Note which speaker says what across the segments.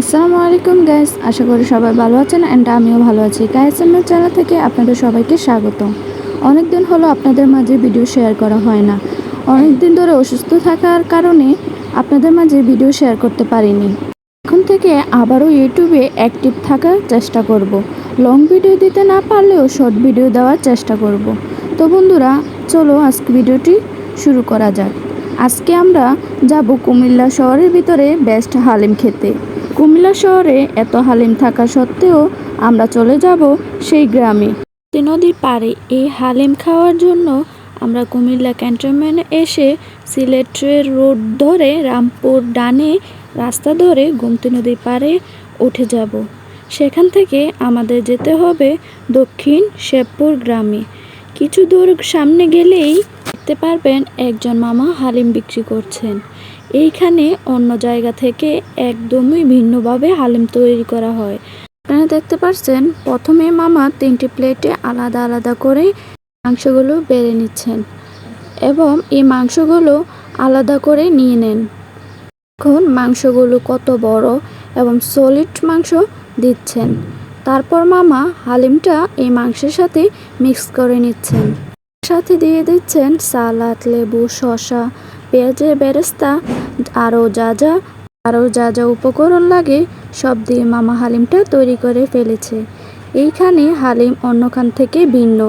Speaker 1: আসসালামু আলাইকুম গাইস আশা করি সবাই ভালো আছেন অ্যান্ড আমিও ভালো আছি। গাইস আমার চ্যানেল থেকে আপনাদের সবাইকে স্বাগত অনেক দিন হলো আপনাদের মাঝে ভিডিও শেয়ার করা হয় না। অনেক দিন ধরে অসুস্থ থাকার কারণে আপনাদের মাঝে ভিডিও শেয়ার করতে পারিনি। এখন থেকে আবারও ইউটিউবে অ্যাক্টিভ থাকার চেষ্টা করব। লং ভিডিও দিতে না পারলেও শর্ট ভিডিও দেওয়ার চেষ্টা করব। তো বন্ধুরা, চলো আজকে ভিডিওটি শুরু করা যাক। আজকে আমরা যাব কুমিল্লা শহরের ভিতরে বেস্ট হালিম খেতে। কুমিল্লা শহরে এত হালিম থাকা সত্ত্বেও আমরা চলে যাব সেই গ্রামে। নদীর পাড়ে এই হালিম খাওয়ার জন্য আমরা কুমিল্লা ক্যান্টনমেন্টে এসে সিলেটের রোড ধরে রামপুর ডানে রাস্তা ধরে গুমতি নদীর পাড়ে উঠে যাব। সেখান থেকে আমাদের যেতে হবে দক্ষিণ শেবপুর গ্রামে। কিছু দূর সামনে গেলেই দেখতে পারবেন একজন মামা হালিম বিক্রি করছেন। এইখানে অন্য জায়গা থেকে একদমই ভিন্নভাবে হালিম তৈরি করা হয়। আপনারা দেখতে পাচ্ছেন প্রথমে মামা তিনটি প্লেটে আলাদা আলাদা করে মাংসগুলো বেড়ে নিচ্ছেন এবং এই মাংসগুলো আলাদা করে নিয়ে নেন। এখন মাংসগুলো কত বড় এবং সলিড মাংস দিচ্ছেন। তারপর মামা হালিমটা এই মাংসের সাথে মিক্স করে নিচ্ছেন। সাথে দিয়ে দিচ্ছেন সালাদ, লেবু, শসা, পেঁয়াজের বেরেস্তা, আরও যা যা, আরও যা যা উপকরণ লাগে, সব দিয়ে মামা হালিমটা তৈরি করে ফেলেছে। এইখানে হালিম অন্যখান থেকে ভিন্ন।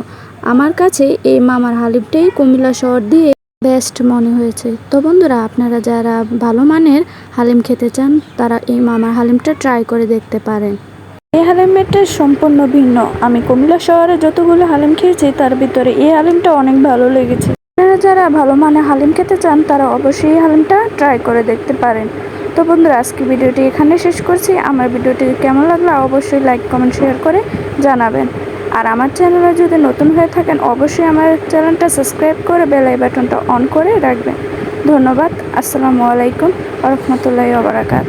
Speaker 1: আমার কাছে এই মামার হালিমটাই কুমিল্লা শহর দিয়ে বেস্ট মনে হয়েছে। তো বন্ধুরা, আপনারা যারা ভালো মানের হালিম খেতে চান, তারা এই মামার হালিমটা ট্রাই করে দেখতে পারেন। এই হালিমেরটা সম্পূর্ণ ভিন্ন। আমি কুমিল্লা শহরে যতগুলো হালিম খেয়েছি, তার ভিতরে এই হালিমটা অনেক ভালো লেগেছে। আপনারা যারা ভালো মানের হালিম খেতে চান, তারা অবশ্যই এই হালিমটা ট্রাই করে দেখতে পারেন। তো বন্ধুরা, আজকে ভিডিওটি এখানে শেষ করছি। আমার ভিডিওটি কেমন লাগল অবশ্যই লাইক কমেন্ট শেয়ার করে জানাবেন। আর আমার চ্যানেলে যদি নতুন হয়ে থাকেন, অবশ্যই আমার চ্যানেলটা সাবস্ক্রাইব করে বেলাই বাটনটা অন করে রাখবেন। ধন্যবাদ। আসসালামু আলাইকুম রহমতুল্লাহ বারাকাত